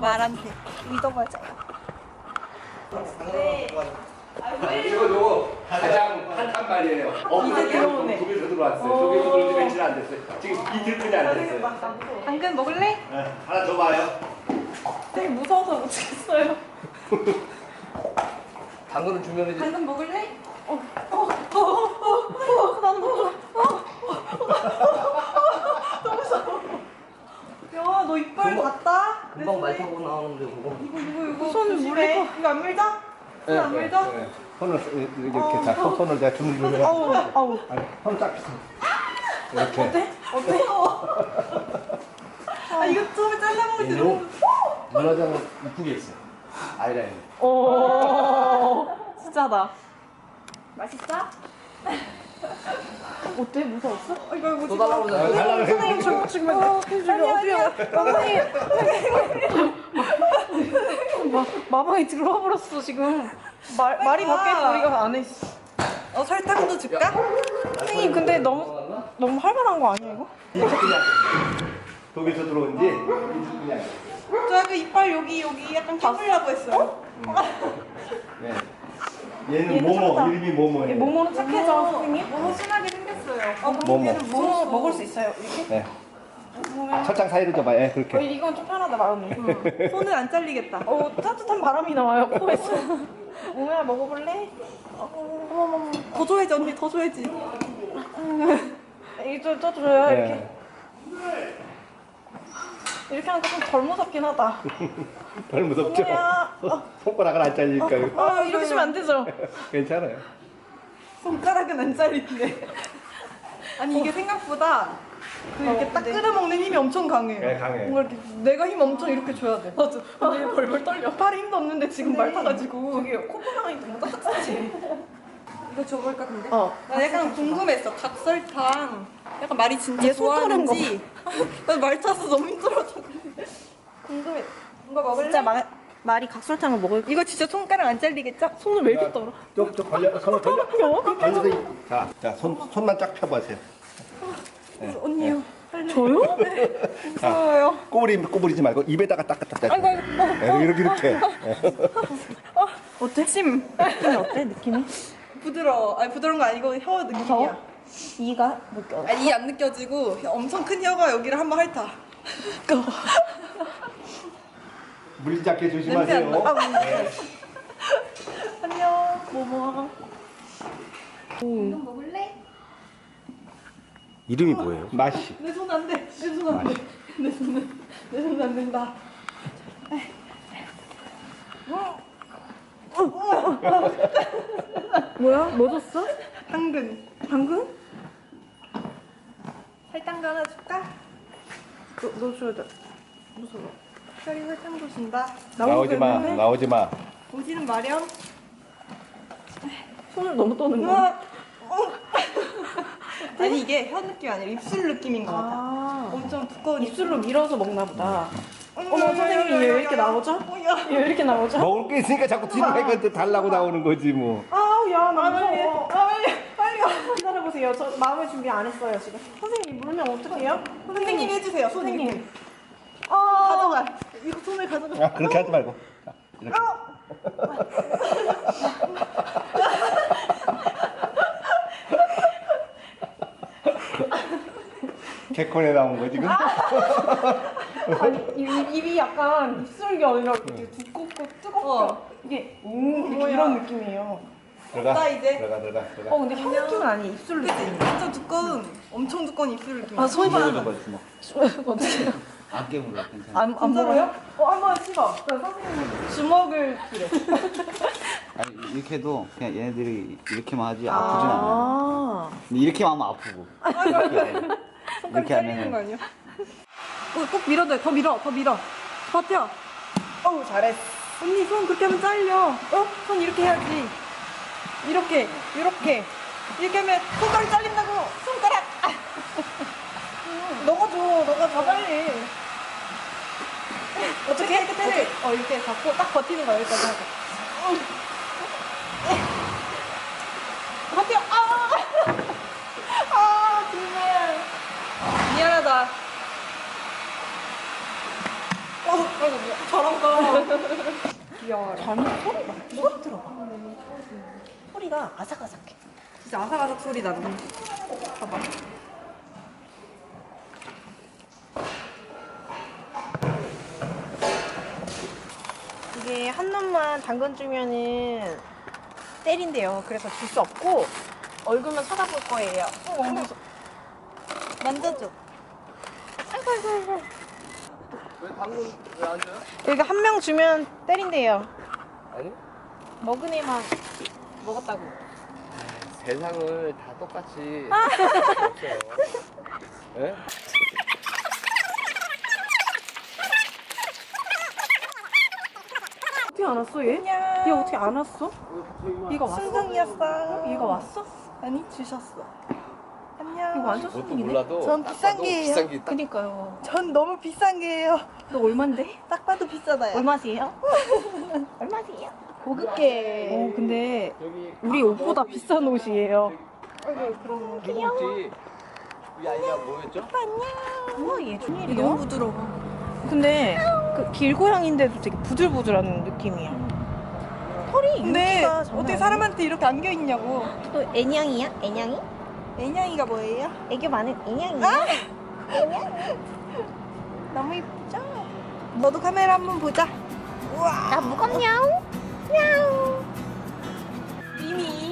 말한테. 믿어봐줘요. 이거 요거 가장 핫한 말이에요. 어, 들어오네. 독에서 들어왔어요. 독에서 들어온 지 며칠 안 됐어요. 지금 이틀뿐이 안 됐어요. 당근 먹을래? 네, 하나 더 봐요. 되게 무서워서 못 치겠어요. 당근은 주면 이제 당근 먹을래? 어, 어, 어, 어, 어, 나는 먹어. 어, 어, 어, 너무 무서워. 야, 너 이빨 봤다? 금방 말 타고 나오는데 그거 이거 이거 이거 손을 물에 이거 안 물자? 손안 물자? 네, 손을 이렇게 자, 손- 손을 내가 주는 거예요. 아우 아우 아니, 손딱 이렇게. 어때? 어때? 아 이거 처음에 잘라먹을 때 너무 눈화장은 이쁘게 했어. 아이라인. 오 진짜다 맛있어? 어때? 무서웠어? 어, 이거 이거 또 달라고 그러잖아. 선생님 저 지금 해주려 어디요? 선생님 마, 마방에 들어와 버렸어 지금 말, 말이 바뀌니까 우리가 안해 어 설탕도 줄까? 선생님 근데 너무 너무 활발한 거 아니야 이거? 독에서 들어온 지 됐어요. 저 약간 이빨 여기 여기 약간 깨물려고 했어요 네. 얘는 얘는 모모, 착하다. 이름이 모모예요. 모모는 착해져 선생님? 모모 순하게 생겼어요 어, 모모. 얘는 모모 먹을 수 있어요 이렇게? 네. 철장 사이로 줘봐, 예, 어, 그렇게. 이건 좀 편하다 마음이. 손은 안 잘리겠다. 어 따뜻한 바람이 나와요 코에서. 오메야 먹어볼래? 어머머머. 더 줘야지 언니 더 줘야지. 이거 또 줘요 이렇게. 네. 이렇게 하니까 좀 덜 무섭긴 하다. 별 무섭죠? 어머야. 손가락은 안 잘릴까요? 아 이렇게 치면 안 되죠. 괜찮아요. 손가락은 안 잘리는데. 아니 이게 생각보다 그 이렇게 딱 끌어먹는 힘이 엄청 강해요. 네, 강해요. 뭔가 이렇게 내가 힘 엄청 이렇게 줘야 돼. 맞아. 근데 벌벌 떨려. 팔에 힘도 없는데 지금 말 타가지고. 저기 콧구멍이 너무 따뜻하지. 이거 줘볼까 근데? 어. 나 약간 궁금했어. 각설탕. 약간 말이 진짜 좋아하는지. 나말 타서 너무 힘들어서. 궁금해. 이거 먹을래? 진짜 마, 말이 각설탕을 먹을. 이거 진짜 손가락 안 잘리겠죠? 손을 왜 이렇게 떨어? 좀, 좀 걸려, 손을 걸려. 걸려서, 이- 자, 자, 손, 손만 쫙 펴보세요. 네. 언니요. 저요? 무서워요. 꼬부리, 꼬부리지 말고 입에다가 딱 갖다 대. 아이고 아이고. 어, 네, 이렇게, 이렇게. 어때? 심. 느낌이 어때? 느낌이? 부드러워. 아니 부드러운 거 아니고 혀 느낌이야. 이가 느껴. 아니 이 안 느껴지고 엄청 큰 혀가 여기를 한번 핥아. 물리지 않게 냄새 안 조심하세요. 나. 아, 네. 안녕. 뭐뭐. 이름이 뭐예요? 맛이. 내손 안 돼. 내 손 안 돼. 내 손은 내손안 된다. 뭐야? 뭐 줬어? 당근. 당근? 설탕 하나 줄까? 너, 너 줘야 돼. 무서워. 별이 설탕 주신다. 나오지 마, 나오지 마. 오지는 마렴. 손을 너무 떠는 거. 우와. 어. 아니 이게 혀 느낌 아니라 입술 느낌인 것 같아. 아. 엄청 두꺼운 입술로 밀어서 먹나 보다. 어머, 어머, 선생님, 얘왜 이렇게 나오죠? 야. 얘왜 이렇게 나오죠? 먹을 게 있으니까 자꾸 뒤로 해가 달라고 나오는 거지 뭐. 아우, 야, 나 아, 빨리. 무서워. 아, 빨리. 빨리 와. 기다려보세요. 저 마음의 준비 안 했어요, 지금. 선생님, 물면 어떡해요? 선생님이 해주세요. 손 선생님. 이렇게. 아, 가져가. 이거 손을 가져가. 아, 그렇게 하지 말고. 자, 이렇게. 개콘에 나온 거 지금? 아니, 입, 입이 약간 입술결이라 이렇게 두껍고 뜨겁고. 어. 이게, 음, 뭐야. 이런 느낌이에요. 들어가. 나 이제. 들어가, 들어가, 들어가. 어, 근데 혀 느낌은 아니에요. 입술 그치? 느낌. 완전 두꺼운, 엄청 두꺼운 입술 느낌. 아, 손이 안, 주먹 주먹. 어떡해요? 안 깨물어 괜찮아 안, 안? 보여요? 어, 한번 씹어. 그럼 선생님 주먹을 그래. 아니 이렇게 해도 그냥 얘네들이 이렇게만 하지 아프진 않아 아. 근데 이렇게만 하면 아프고 손가락 이렇게 잘리는 거 하면은- 아니야? 어, 꼭 밀어도 돼. 더 밀어, 더 밀어. 버텨. 어우, 잘했어. 언니, 손 그렇게 하면 잘려. 어? 손 이렇게 해야지. 이렇게, 이렇게. 이렇게 하면 손가락 잘린다고. 손가락. 아. 너가 줘, 너가 줘, 빨리. 어떻게? 끝에를, 어, 이렇게 잡고 딱 버티는 거야, 여기까지 하고. 버텨! 아! 아, 정말. 미안하다. 어, 아이고, 미안. 잘한다. 귀여워. 잘못 소리가 소리 들어봐. 소리가 아삭아삭해. 진짜 아삭아삭 소리 나는. 봐봐. 이게 한 놈만 당근 주면은 때린대요. 그래서 줄 수 없고 얼굴만 쳐다볼 거예요. 만져줘. 아이고 아이고 아이고. 여기가 한명 주면 때린대요. 아니 먹은 애만 먹었다고. 세상을 다 똑같이 아. 없어요. 예? 어떻게 안 왔어 얘? 얘 어떻게 안 왔어? 얘가 왔어? 순둥이였어. 얘가 왔어? 아니 주셨어. 안녕. 이거 완전 뭣도 순둥이네. 몰라도 전 딱 비싼 봐도 게예요. 비싼 게 딱. 그니까요. 전 너무 비싼 게예요. 너 얼만데? 딱 봐도 비싸다요. 얼마세요? 얼마세요? 고급게. 어 근데 여기 우리 옷보다 비싼 옷이에요. 누구지? 우리 아이가 뭐였죠? 우와 얘 중일이야? 너무 부드러워. 근데 그 길고양인데도 되게 부들부들한 느낌이야. 털이 근데 어떻게. 사람한테 이렇게 안겨 있냐고. 또 애냥이야? 애냥이? 애냥이가 뭐예요? 애교 많은 애냥이야? 너무 이쁘죠? 너도 카메라 한번 보자. 우와. 나 무겁냐우? 야우. 미미.